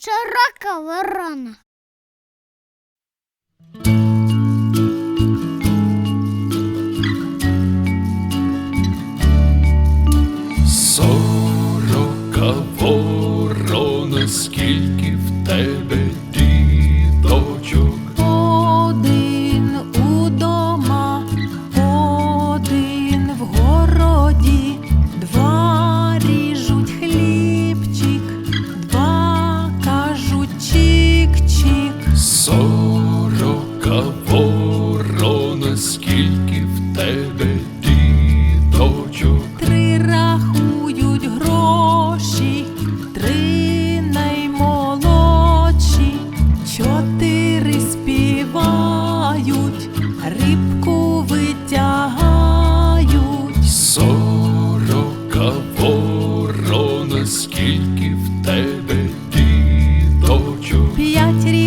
Широка ворона. Сорока ворона, скільки в тебе матері.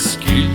skills